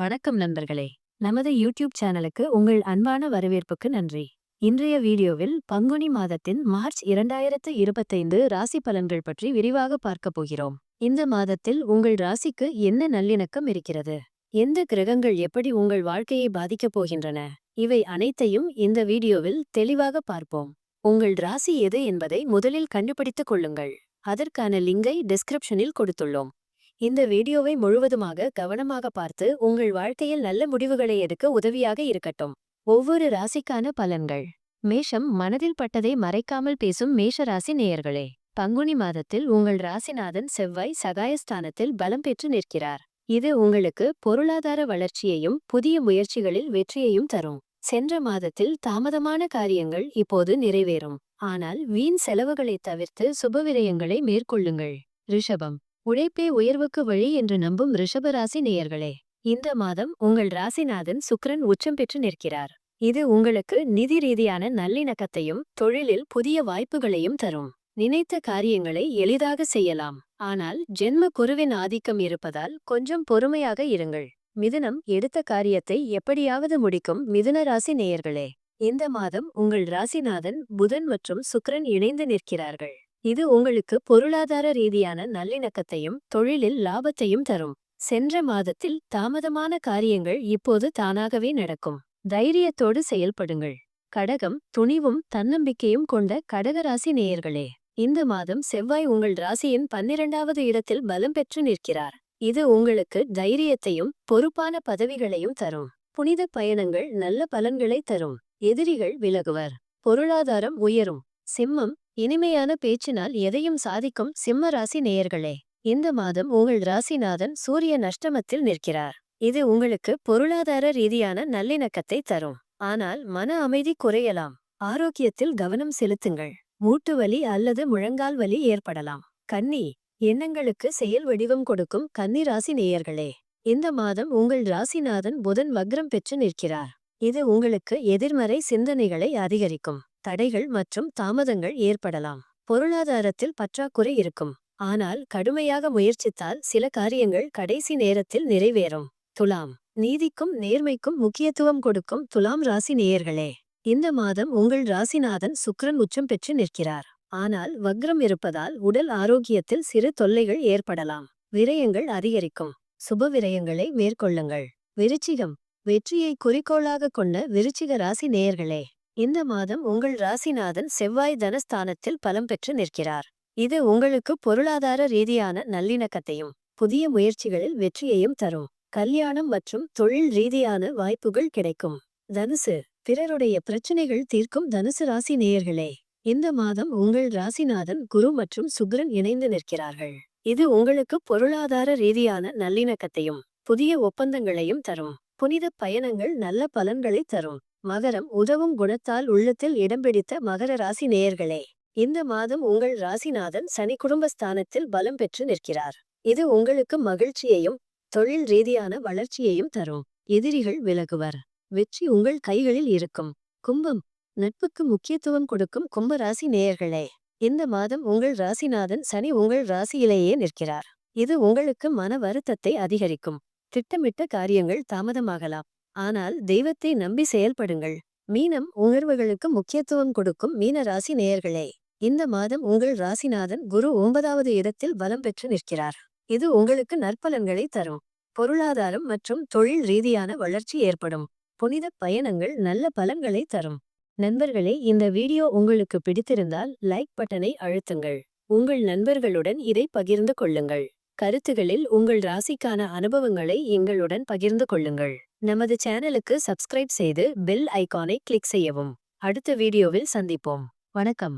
வணக்கம் நண்பர்களே. நமது யூடியூப் சேனலுக்கு உங்கள் அன்பான வரவேற்புக்கு நன்றி. இன்றைய வீடியோவில் பங்குனி மாதத்தின் மார்ச் இரண்டாயிரத்து இருபத்தைந்து ராசி பலன்கள் பற்றி விரிவாக பார்க்கப் போகிறோம். இந்த மாதத்தில் உங்கள் ராசிக்கு என்ன நல்லிணக்கம் இருக்கிறது? எந்த கிரகங்கள் எப்படி உங்கள் வாழ்க்கையை பாதிக்கப் போகின்றன? இவை அனைத்தையும் இந்த வீடியோவில் தெளிவாக பார்ப்போம். உங்கள் ராசி எது என்பதை முதலில் கண்டுபிடித்துக் கொள்ளுங்கள். அதற்கான லிங்கை டிஸ்கிரிப்ஷனில் கொடுத்துள்ளோம். இந்த வீடியோவை முழுவதுமாக கவனமாக பார்த்து உங்கள் வாழ்க்கையில் நல்ல முடிவுகளை எடுக்க உதவியாக இருக்கட்டும். ஒவ்வொரு ராசிக்கான பலன்கள். மேஷம் மனதில் பட்டதை மறைக்காமல் பேசும் மேஷ ராசி நேயர்களே. பங்குனி மாதத்தில் உங்கள் ராசிநாதன் செவ்வாய் சகாயஸ்தானத்தில் பலம் பெற்று நிற்கிறார். இது உங்களுக்கு பொருளாதார வளர்ச்சியையும் புதிய முயற்சிகளில் வெற்றியையும் தரும். சென்ற மாதத்தில் தாமதமான காரியங்கள் இப்போது நிறைவேறும். ஆனால் வீண் செலவுகளை தவிர்த்து சுபவிரயங்களை மேற்கொள்ளுங்கள். ரிஷபம். உழைப்பே உயர்வுக்கு வழி என்று நம்பும் ரிஷபராசி நேயர்களே இந்த மாதம் உங்கள் ராசிநாதன் சுக்ரன் உச்சம் பெற்று நிற்கிறார். இது உங்களுக்கு நிதி ரீதியான நல்லிணக்கத்தையும் தொழிலில் புதிய வாய்ப்புகளையும் தரும். நினைத்த காரியங்களை எளிதாக செய்யலாம். ஆனால் ஜென்ம குருவின் ஆதிக்கம் இருப்பதால் கொஞ்சம் பொறுமையாக இருங்கள். மிதுனம் எடுத்த காரியத்தை எப்படியாவது முடிக்கும் மிதுன ராசி நேயர்களே. இந்த மாதம் உங்கள் ராசிநாதன் புதன் மற்றும் சுக்ரன் இணைந்து நிற்கிறார்கள். இது உங்களுக்கு பொருளாதார ரீதியான நல்லிணக்கத்தையும் தொழிலில் லாபத்தையும் தரும். சென்ற மாதத்தில் தாமதமான காரியங்கள் இப்போது தானாகவே நடக்கும். தைரியத்தோடு செயல்படுங்கள். கடகம் துணிவும் தன்னம்பிக்கையும் கொண்ட கடகராசி நேயர்களே இந்த மாதம் செவ்வாய் உங்கள் ராசியின் பன்னிரண்டாவது இடத்தில் பலம் பெற்று நிற்கிறார். இது உங்களுக்கு தைரியத்தையும் பொறுப்பான பதவிகளையும் தரும். புனித பயணங்கள் நல்ல பலன்களை தரும். எதிரிகள் விலகுவர். பொருளாதாரம் உயரும். சிம்மம் இனிமையான பேச்சினால் எதையும் சாதிக்கும் சிம்ம ராசி நேயர்களே இந்த மாதம் உங்கள் ராசிநாதன் சூரிய நஷ்டமத்தில் நிற்கிறார். இது உங்களுக்கு பொருளாதார ரீதியான நல்லிணக்கத்தை தரும். ஆனால் மன அமைதி குறையலாம். ஆரோக்கியத்தில் கவனம் செலுத்துங்கள். மூட்டு வலி அல்லது முழங்கால் வலி ஏற்படலாம். கன்னி எண்ணங்களுக்கு செயல் வடிவம் கொடுக்கும் கன்னி ராசி நேயர்களே இந்த மாதம் உங்கள் ராசிநாதன் புதன் வக்ரம் பெற்று நிற்கிறார். இது உங்களுக்கு எதிர்மறை சிந்தனைகளை அதிகரிக்கும். தடைகள் மற்றும் தாமதங்கள் ஏற்படலாம். பொருளாதாரத்தில் பற்றாக்குறை இருக்கும். ஆனால் கடுமையாக முயற்சித்தால் சில காரியங்கள் கடைசி நேரத்தில் நிறைவேறும். துலாம். நீதிக்கும் நேர்மைக்கும் முக்கியத்துவம் கொடுக்கும் துலாம் ராசி நேயர்களே. இந்த மாதம் உங்கள் ராசிநாதன் சுக்ரன் உச்சம் பெற்று நிற்கிறார். ஆனால் வக்ரம் இருப்பதால் உடல் ஆரோக்கியத்தில் சிறு தொல்லைகள் ஏற்படலாம். விரயங்கள் அதிகரிக்கும். சுப விரயங்களை மேற்கொள்ளுங்கள். விருச்சிகம். வெற்றியை குறிக்கோளாக கொண்ட விருச்சிக ராசி நேயர்களே. இந்த மாதம் உங்கள் ராசிநாதன் செவ்வாய் தனஸ்தானத்தில் பலம் பெற்று நிற்கிறார். இது உங்களுக்கு பொருளாதார ரீதியான நல்லிணக்கத்தையும் புதிய முயற்சிகளில் வெற்றியையும் தரும். கல்யாணம் மற்றும் தொழில் ரீதியான வாய்ப்புகள் கிடைக்கும். தனுசு பிறருடைய பிரச்சனைகள் தீர்க்கும் தனுசு ராசி நேயர்களே இந்த மாதம் உங்கள் ராசிநாதன் குரு மற்றும் சுக்ரன் இணைந்து நிற்கிறார்கள். இது உங்களுக்கு பொருளாதார ரீதியான நல்லிணக்கத்தையும் புதிய ஒப்பந்தங்களையும் தரும். புனித பயணங்கள் நல்ல பலன்களை தரும். மகரம் உதவும் குணத்தால் உள்ளத்தில் இடம் பிடித்த மகர ராசி நேயர்களே இந்த மாதம் உங்கள் ராசிநாதன் சனி குடும்பஸ்தானத்தில் பலம் பெற்று நிற்கிறார். இது உங்களுக்கு மகிழ்ச்சியையும் தொழில் ரீதியான வளர்ச்சியையும் தரும். எதிரிகள் விலகுவர். வெற்றி உங்கள் கைகளில் இருக்கும். கும்பம் நட்புக்கு முக்கியத்துவம் கொடுக்கும் கும்பராசி நேயர்களே இந்த மாதம் உங்கள் ராசிநாதன் சனி உங்கள் ராசியிலேயே நிற்கிறார். இது உங்களுக்கு மன வருத்தத்தை அதிகரிக்கும். திட்டமிட்ட காரியங்கள் தாமதமாகலாம். ஆனால் தெய்வத்தை நம்பி செயல்படுங்கள். மீனம் உணர்வுகளுக்கு முக்கியத்துவம் கொடுக்கும் மீன ராசி நேயர்களே. இந்த மாதம் உங்கள் ராசிநாதன் குரு ஒன்பதாவது இடத்தில் பலம் பெற்று நிற்கிறார். இது உங்களுக்கு நற்பலன்களை தரும். பொருளாதாரம் மற்றும் தொழில் ரீதியான வளர்ச்சி ஏற்படும். புனித பயணங்கள் நல்ல பலன்களை தரும். நண்பர்களே இந்த வீடியோ உங்களுக்கு பிடித்திருந்தால் லைக் பட்டனை அழுத்துங்கள். உங்கள் நண்பர்களுடன் இதை பகிர்ந்து கொள்ளுங்கள். கருத்துகளில் உங்கள் ராசிக்கான அனுபவங்களை எங்களுடன் பகிர்ந்து கொள்ளுங்கள். நமது சேனலுக்கு சப்ஸ்கிரைப் செய்து பெல் ஐகானை கிளிக் செய்யவும். அடுத்த வீடியோவில் சந்திப்போம். வணக்கம்.